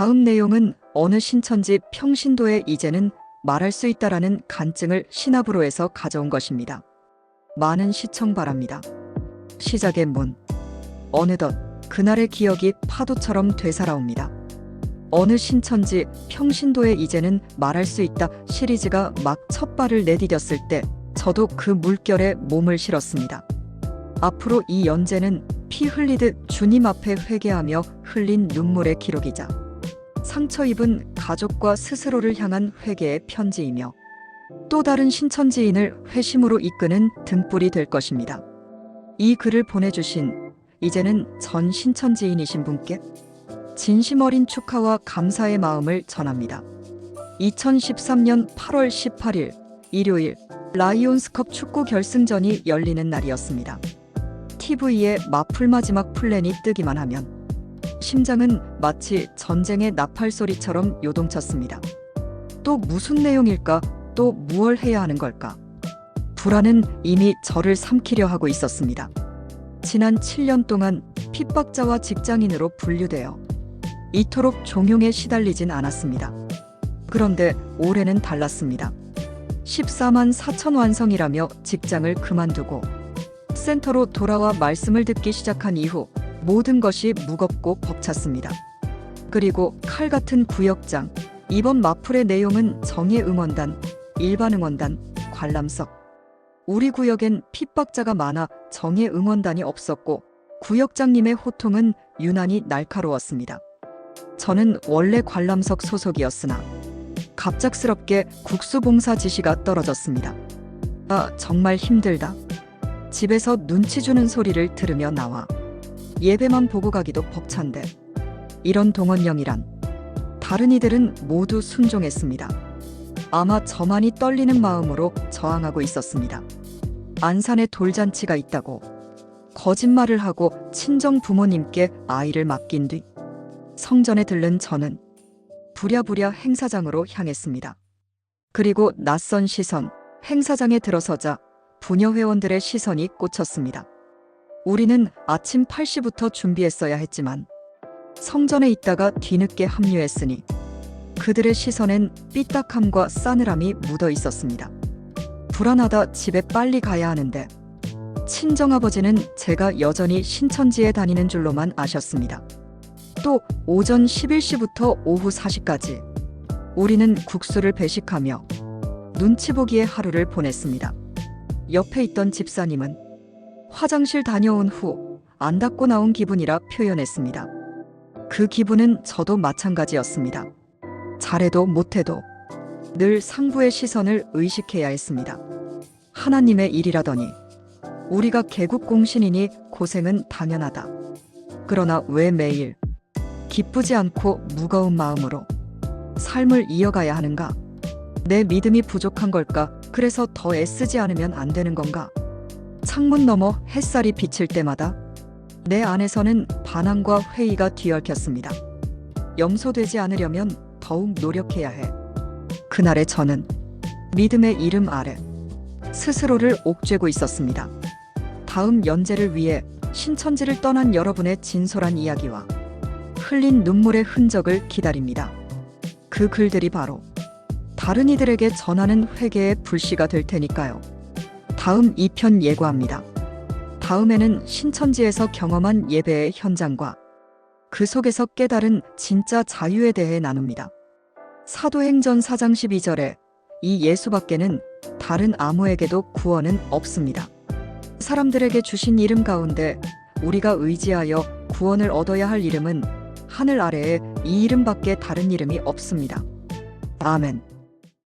다음 내용은 어느 신천지 평신도에 이제는 말할 수 있다라는 간증을 신압으로에서 가져온 것입니다. 많은 시청 바랍니다. 시작의 문. 어느덧 그날의 기억이 파도처럼 되살아옵니다. 어느 신천지 평신도에 이제는 말할 수 있다 시리즈가 막 첫 발을 내디뎠을 때 저도 그 물결에 몸을 실었습니다. 앞으로 이 연재는 피 흘리듯 주님 앞에 회개하며 흘린 눈물의 기록이자 상처 입은 가족과 스스로를 향한 회개의 편지이며 또 다른 신천지인을 회심으로 이끄는 등불이 될 것입니다. 이 글을 보내주신 이제는 전 신천지인이신 분께 진심 어린 축하와 감사의 마음을 전합니다. 2013년 8월 18일 일요일 라이온스컵 축구 결승전이 열리는 날이었습니다. TV에 마플 마지막 플랜이 뜨기만 하면 심장은 마치 전쟁의 나팔 소리처럼 요동쳤습니다. 또 무슨 내용일까? 또 무얼 해야 하는 걸까? 불안은 이미 저를 삼키려 하고 있었습니다. 지난 7년 동안 핍박자와 직장인으로 분류되어 이토록 종용에 시달리진 않았습니다. 그런데 올해는 달랐습니다. 14만 4천 완성이라며 직장을 그만두고 센터로 돌아와 말씀을 듣기 시작한 이후 모든 것이 무겁고 벅찼습니다. 그리고 칼 같은 구역장, 이번 마플의 내용은 정예 응원단, 일반 응원단, 관람석. 우리 구역엔 핍박자가 많아 정예 응원단이 없었고 구역장님의 호통은 유난히 날카로웠습니다. 저는 원래 관람석 소속이었으나 갑작스럽게 국수봉사 지시가 떨어졌습니다. 아, 정말 힘들다. 집에서 눈치 주는 소리를 들으며 나와 예배만 보고 가기도 벅찬데 이런 동원령이란 다른 이들은 모두 순종했습니다. 아마 저만이 떨리는 마음으로 저항하고 있었습니다. 안산에 돌잔치가 있다고 거짓말을 하고 친정 부모님께 아이를 맡긴 뒤 성전에 들른 저는 부랴부랴 행사장으로 향했습니다. 그리고 낯선 시선, 행사장에 들어서자 부녀 회원들의 시선이 꽂혔습니다. 우리는 아침 8시부터 준비했어야 했지만 성전에 있다가 뒤늦게 합류했으니 그들의 시선엔 삐딱함과 싸늘함이 묻어 있었습니다. 불안하다 집에 빨리 가야 하는데 친정아버지는 제가 여전히 신천지에 다니는 줄로만 아셨습니다. 또 오전 11시부터 오후 4시까지 우리는 국수를 배식하며 눈치 보기의 하루를 보냈습니다. 옆에 있던 집사님은 화장실 다녀온 후 안 닦고 나온 기분이라 표현했습니다. 그 기분은 저도 마찬가지였습니다. 잘해도 못해도 늘 상부의 시선을 의식해야 했습니다. 하나님의 일이라더니 우리가 개국 공신이니 고생은 당연하다. 그러나 왜 매일 기쁘지 않고 무거운 마음으로 삶을 이어가야 하는가? 내 믿음이 부족한 걸까? 그래서 더 애쓰지 않으면 안 되는 건가? 창문 너머 햇살이 비칠 때마다 내 안에서는 반항과 회의가 뒤얽혔습니다. 염소되지 않으려면 더욱 노력해야 해. 그날의 저는 믿음의 이름 아래 스스로를 옥죄고 있었습니다. 다음 연재를 위해 신천지를 떠난 여러분의 진솔한 이야기와 흘린 눈물의 흔적을 기다립니다. 그 글들이 바로 다른 이들에게 전하는 회개의 불씨가 될 테니까요. 다음 2편 예고합니다. 다음에는 신천지에서 경험한 예배의 현장과 그 속에서 깨달은 진짜 자유에 대해 나눕니다. 사도행전 4장 12절에 이 예수 밖에는 다른 아무에게도 구원은 없습니다. 사람들에게 주신 이름 가운데 우리가 의지하여 구원을 얻어야 할 이름은 하늘 아래에 이 이름밖에 다른 이름이 없습니다. 아멘.